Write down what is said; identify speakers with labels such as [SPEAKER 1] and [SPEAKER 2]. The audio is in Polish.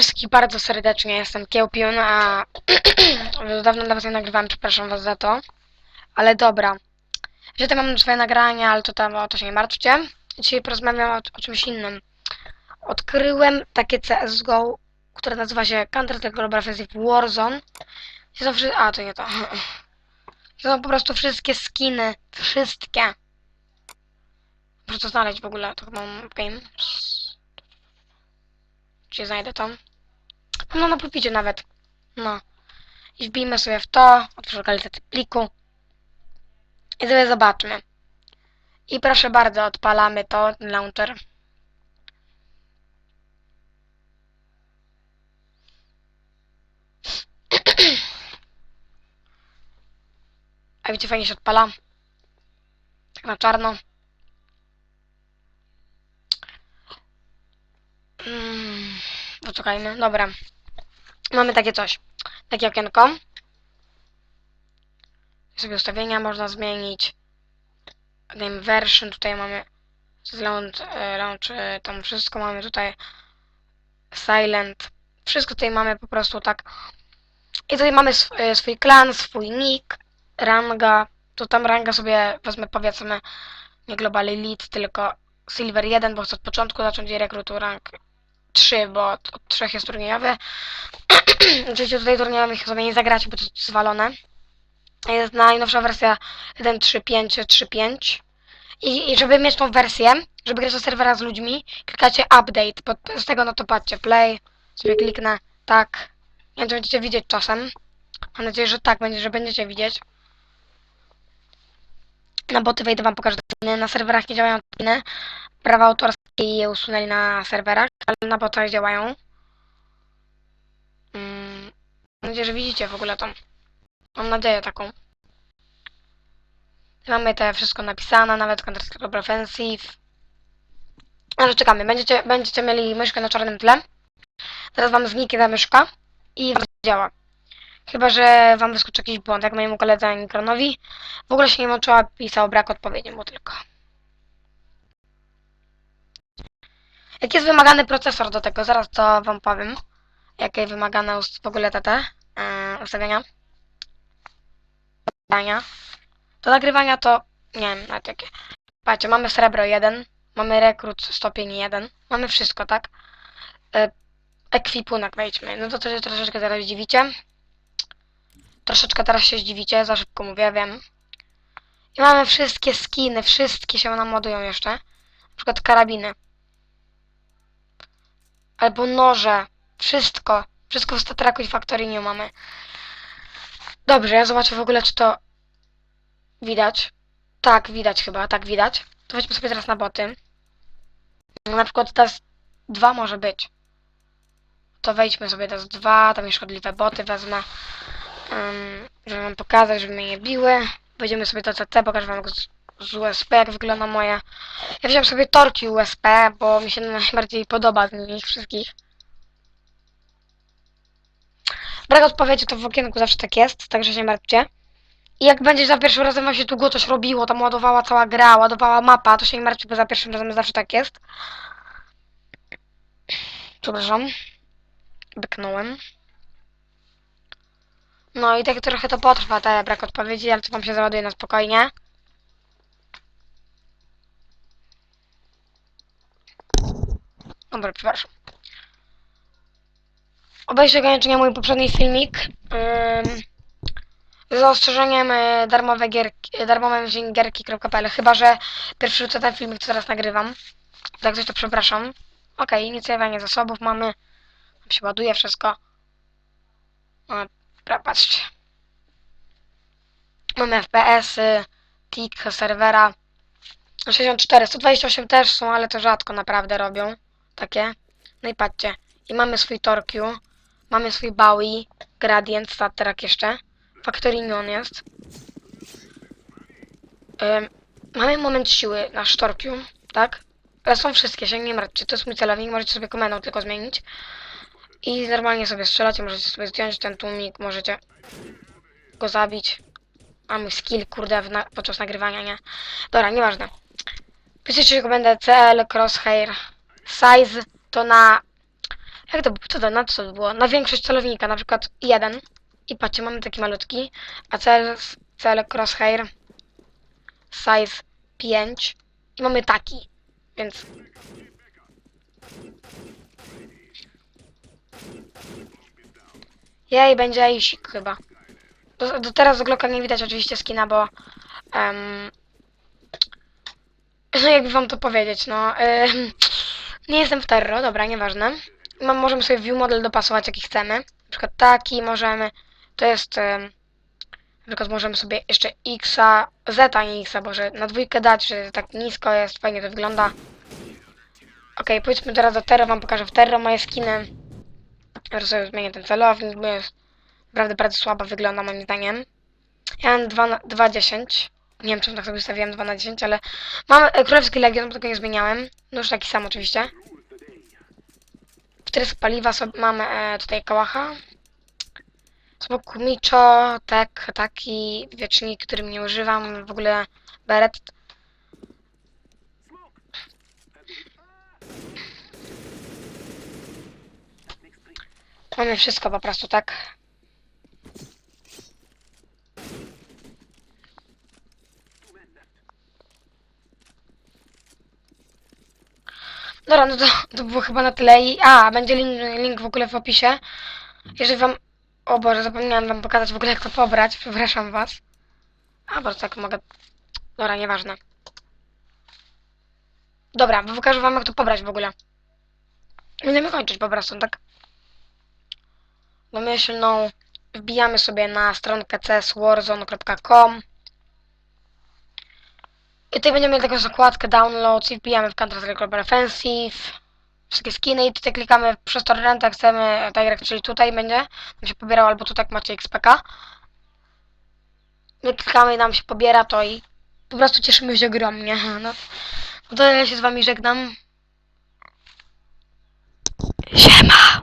[SPEAKER 1] wszystkich bardzo serdecznie, jestem Kiełpion, a dawno dla was nie nagrywałem, przepraszam was za to. Ale dobra. Że tam mam swoje nagrania, ale to tam o to się nie martwcie. Dzisiaj porozmawiam o, o czymś innym. Odkryłem takie CSGO, które nazywa się Counter Global Offensive Warzone. Gdzie są wszy- A, to nie to. To są po prostu wszystkie skiny. Wszystkie. Muszę to znaleźć w ogóle, to mam game. Czy znajdę to? No na pulpicie nawet. No. I wbijmy sobie w to, otwórz lokalizację pliku. I sobie zobaczmy. I proszę bardzo, odpalamy to, ten launcher. A widzicie, fajnie się odpala. Tak na czarno. Mm, poczekajmy, dobra. Mamy takie coś. Takie okienko. Sobie ustawienia można zmienić. Game version, tutaj mamy launch, e, launch, e, tam wszystko mamy tutaj. Silent. Wszystko tutaj mamy po prostu tak. I tutaj mamy sw e, swój klan, swój nick, ranga. To tam ranga sobie wezmę powiedzmy nie Global Elite, tylko Silver 1, bo chcę od początku zacząć i rekrutu rank 3, bo od, 3 jest turniejowy. Oczywiście tutaj turniejowych sobie nie zagrać, bo to jest zwalone. Jest najnowsza wersja 1.3.5.3.5 I, I żeby mieć tą wersję, żeby grać na serwera z ludźmi, klikacie update, pod, z tego no to patrzcie, play, sobie kliknę, tak. Nie wiem, czy będziecie widzieć czasem. Mam nadzieję, że tak, będzie, że będziecie widzieć. Na boty wejdę wam pokażę. Na serwerach nie działają inne. Prawa autorskie je usunęli na serwerach, ale na botach działają. Mm, mam nadzieję, że widzicie w ogóle to. Mam nadzieję taką. Mamy te wszystko napisane, nawet Counter Global Offensive. Ale czekamy, będziecie, będziecie mieli myszkę na czarnym tle. Teraz wam zniknie ta myszka i działa. Chyba, że wam wyskoczy jakiś błąd, jak mojemu koledze Nikronowi. W ogóle się nie łączyła, pisał brak odpowiedzi mu tylko. Jaki jest wymagany procesor do tego? Zaraz to wam powiem. Jakie wymagane w ogóle te, te yy, ustawienia. Ustawienia. Do nagrywania to, nie wiem, nawet jakie. Patrzcie, mamy srebro 1, mamy rekrut stopień 1, mamy wszystko, tak? Yy, ekwipunek wejdźmy. No to, się troszeczkę teraz zdziwicie. Troszeczkę teraz się zdziwicie, za szybko mówię, wiem. I mamy wszystkie skiny, wszystkie się nam ładują jeszcze. Na przykład karabiny. Albo noże. Wszystko. Wszystko w Statraku i Factory nie mamy. Dobrze, ja zobaczę w ogóle, czy to widać. Tak, widać chyba, tak widać. To weźmy sobie teraz na boty. Na przykład teraz dwa może być. To wejdźmy sobie teraz dwa, tam już szkodliwe boty wezmę. Um, żeby wam pokazać, żeby mnie nie biły. Wejdziemy sobie do CT, pokażę wam z, z USP, jak wygląda moje. Ja wziąłem sobie torki USP, bo mi się najbardziej podoba z nich wszystkich. Brak odpowiedzi to w okienku zawsze tak jest, także się martwcie. I jak będzie za pierwszym razem wam się długo coś robiło, tam ładowała cała gra, ładowała mapa, to się nie martwcie, bo za pierwszym razem zawsze tak jest. Przepraszam. Byknąłem. No i tak trochę to potrwa, te brak odpowiedzi, ale to tam się załaduje na spokojnie. Dobra, przepraszam. Obejrzę koniecznie mój poprzedni filmik. Ym, z zaostrzeżeniem y, darmowe gierki, darmowe gierki.pl Chyba, że pierwszy rzucę ten filmik, co teraz nagrywam. Tak coś to przepraszam. Okej, inicjowanie zasobów mamy. Tam się ładuje wszystko. O, Dobra, patrzcie. Mamy FPS-y, tick serwera. 64, 128 też są, ale to rzadko naprawdę robią. Takie. No i patrzcie. I mamy swój Torque, mamy swój Bowie, Gradient, Statterak jeszcze. Factory Union jest. Ym, mamy moment siły na Torque, tak? Ale są wszystkie, się nie martwcie. To jest mój celownik, możecie sobie komendą tylko zmienić. I normalnie sobie strzelacie, możecie sobie zdjąć ten tłumik, możecie go zabić. Mój skill, kurde, na podczas nagrywania, nie? Dobra, nieważne. Piszecie, że będę CL, crosshair, size to na Jak to, co to, na co to było? Na większość celownika, na przykład jeden. I patrzcie, mamy taki malutki. A cel, cel crosshair size 5. I mamy taki. Więc Jej, będzie Aisik chyba. Do, do teraz z Glocka nie widać oczywiście skina, bo... em, no jakby wam to powiedzieć, no... em, nie jestem w Terro, dobra, nieważne. Możemy sobie view model dopasować jaki chcemy. Na przykład taki możemy. To jest... na przykład możemy sobie jeszcze Xa, Zeta, nie Xa, boże, na dwójkę dać, że tak nisko jest, fajnie to wygląda. Okej, pójdźmy teraz do Terro, wam pokażę w Terro moje skiny. Teraz sobie zmienię ten celownik, bo jest naprawdę bardzo słabo wygląda moim zdaniem. Ja mam 2 na 2,10. Nie wiem, czemu tak sobie ustawiłem 2 na 10, ale mam e, Królewski Legion, bo tego nie zmieniałem. No już taki sam oczywiście. Wtrysk paliwa sobie mamy e, tutaj kałacha. Smoku Micho, tak, taki wiecznik, którym nie używam. W ogóle beret. Mamy wszystko po prostu, tak? Dobra, no to, to było chyba na tyle i... A, będzie link, link w ogóle w opisie. Jeżeli wam... O Boże, zapomniałem wam pokazać w ogóle jak to pobrać, przepraszam was. A, bo tak mogę... Dobra, nieważne. Dobra, pokażę wam jak to pobrać w ogóle. Będziemy kończyć po prostu, tak? Domyślną wbijamy sobie na stronkę cswarzone.com i tutaj będziemy mieli taką zakładkę downloads i wbijamy w Counter Strike Global Offensive. Wszystkie skiny i tutaj klikamy przez torrent, jak chcemy direct, czyli tutaj będzie. Nam się pobierał, albo tutaj macie XPK my klikamy i nam się pobiera to i po prostu cieszymy się ogromnie. No, no to ja się z wami żegnam. Siema